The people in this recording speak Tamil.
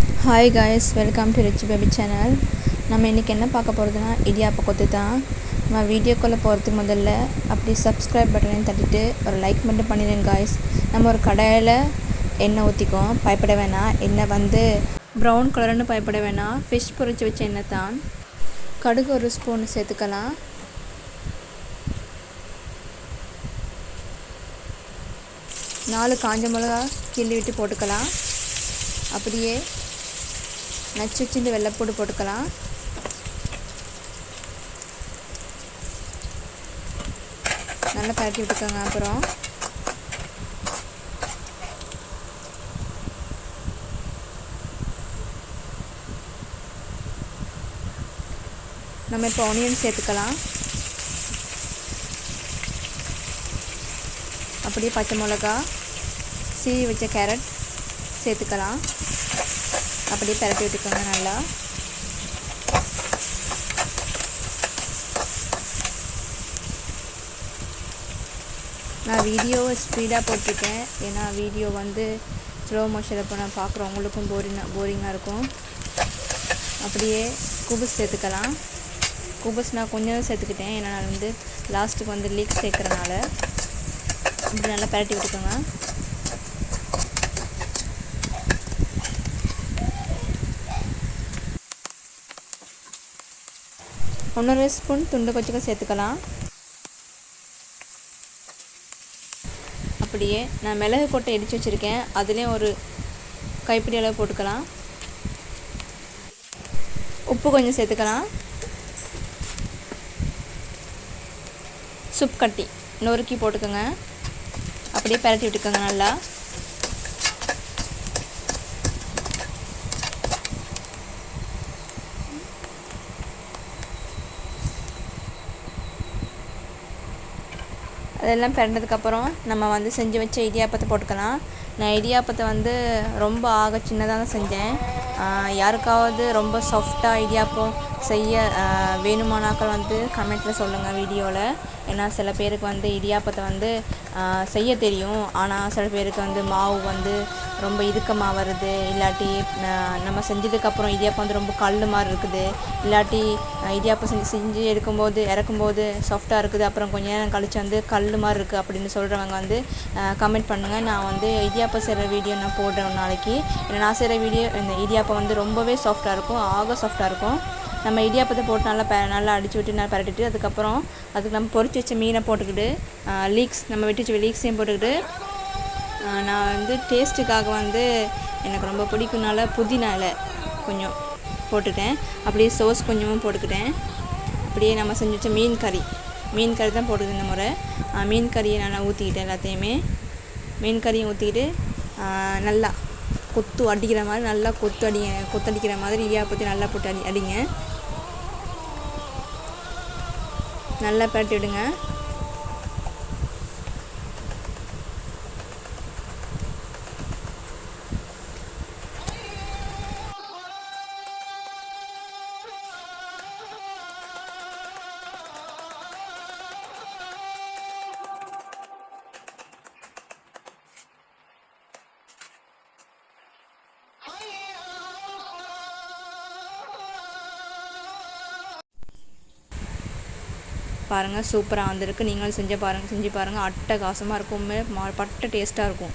Hi guys welcome to rich baby channel நம்ம இன்றைக்கி என்ன பார்க்க போகிறதுனா இடியாப்ப கொத்து தான் நம்ம வீடியோக்குள்ளே போகிறதுக்கு முதல்ல அப்படி சப்ஸ்கிரைப் பட்டனையும் தட்டிட்டு ஒரு லைக் மட்டும் பண்ணிடுங்க காய்ஸ் நம்ம ஒரு கடையில் எண்ணெய் ஊற்றிக்கும் பயப்பட வேணாம். எண்ணெய் வந்து ப்ரௌன் கலர்னு பயப்பட வேணாம். ஃபிஷ் பொரிச்சு வச்ச எண்ணெய் தான். கடுகு ஒரு ஸ்பூன் சேர்த்துக்கலாம். நாலு காஞ்ச மிளகா கிள்ளி விட்டு போட்டுக்கலாம். அப்படியே நச்சு வச்சுட்டு வெள்ளைப்பூடு போட்டுக்கலாம். நல்லா பரட்டி விட்டுக்கோங்க அப்புறம். நம்ம இப்போ ஒனியன் சேர்த்துக்கலாம். அப்படியே பச்சை மிளகா சீவி வச்ச கேரட் சேர்த்துக்கலாம். அப்படியே பரட்டி விட்டுக்கோங்க நல்லா. நான் வீடியோவை ஸ்பீடாக போட்டிருக்கேன். ஏன்னா வீடியோ வந்து ஸ்லோ மோஷனில் இப்போ நான் பார்க்குறவங்களுக்கும் போரிங்காக போரிங்காக இருக்கும். அப்படியே குபஸ் சேர்த்துக்கலாம். குபஸ் நான் கொஞ்சம் சேர்த்துக்கிட்டேன். ஏன்னா நான் வந்து லாஸ்ட்டுக்கு வந்து லீக் சேர்க்குறனால. இப்படி நல்லா பரட்டி விட்டுக்கோங்க. ஒன்றரை ஸ்பூன் துண்டு கொச்சிக்க சேர்த்துக்கலாம். அப்படியே நான் மிளகு கொட்டை இடித்து வச்சுருக்கேன். அதுலேயும் ஒரு கைப்பிடி அளவு போட்டுக்கலாம். உப்பு கொஞ்சம் சேர்த்துக்கலாம். சுப் கட்டி நொறுக்கி போட்டுக்கோங்க. அப்படியே பரட்டி விட்டுக்கோங்க நல்லா. அதெல்லாம் பிறந்ததுக்கப்புறம் நம்ம வந்து செஞ்சு வச்ச இடியாப்பத்தை போட்டுக்கலாம். நான் இடியாப்பத்தை வந்து ரொம்ப ஆக சின்னதாக தான் செஞ்சேன். யாருக்காவது ரொம்ப சாஃப்டாக இடியாப்பம் செய்ய வேணுமானாக்கள் வந்து கமெண்ட்டில் சொல்லுங்கள் வீடியோவில் ஏன்னா சில பேருக்கு வந்து இடியாப்பத்தை வந்து செய்ய தெரியும். ஆனால் சில பேருக்கு வந்து மாவு வந்து ரொம்ப இறுக்கமாக வருது. இல்லாட்டி நம்ம செஞ்சதுக்கப்புறம் இடியாப்பம் வந்து ரொம்ப கல் மாதிரி இருக்குது. இல்லாட்டி இடியாப்பம் செஞ்சு செஞ்சு எடுக்கும்போது இறக்கும்போது சாஃப்டாக இருக்குது. அப்புறம் கொஞ்ச நேரம் கழிச்சு வந்து கல் மாதிரி இருக்குது அப்படின்னு சொல்கிறவங்க வந்து கமெண்ட் பண்ணுங்கள் நான் வந்து இடியாப்பம் செய்கிற வீடியோ நான் போடுறேன் நாளைக்கு. ஏன்னா நான் செய்கிற வீடியோ இந்த இடியாப்பம் வந்து ரொம்பவே சாஃப்டாக இருக்கும். ஆக சாஃப்டாக இருக்கும். நம்ம இடியாப்பத்தை போட்டு நல்லா ப நல்லா அடித்து விட்டு நல்லா பரட்டிட்டு அதுக்கப்புறம் அதுக்கு நம்ம பொறிச்சு வச்ச மீனை போட்டுக்கிட்டு லீக்ஸ் நம்ம வெட்டி வச்ச லீக்ஸையும் போட்டுக்கிட்டு நான் வந்து டேஸ்ட்டுக்காக வந்து எனக்கு ரொம்ப பிடிக்கும்னால புதினால கொஞ்சம் போட்டுட்டேன். அப்படியே சோஸ் கொஞ்சமும் போட்டுக்கிட்டேன். அப்படியே நம்ம செஞ்சு வச்ச மீன் கறி. மீன் கறி தான் போட்டுக்கிட்டு இந்த முறை. மீன் கறியை நல்லா ஊற்றிக்கிட்டேன் எல்லாத்தையுமே. மீன் கறியும் ஊற்றிக்கிட்டு நல்லா கொத்து அடிக்கிற மாதிரி நல்லா கொத்து அடிங்க கொத்தடிக்கிற மாதிரி இடியாப்பத்தி நல்லா போட்டு அடி அடிங்க. நல்லா பரட்டி விடுங்க. பாருங்கள் சூப்பராக வந்திருக்கு. நீங்களும் செஞ்சு பாருங்கள் செஞ்சு பாருங்கள் அட்டகாசமாக இருக்கும். பட்ட டேஸ்ட்டாக இருக்கும்.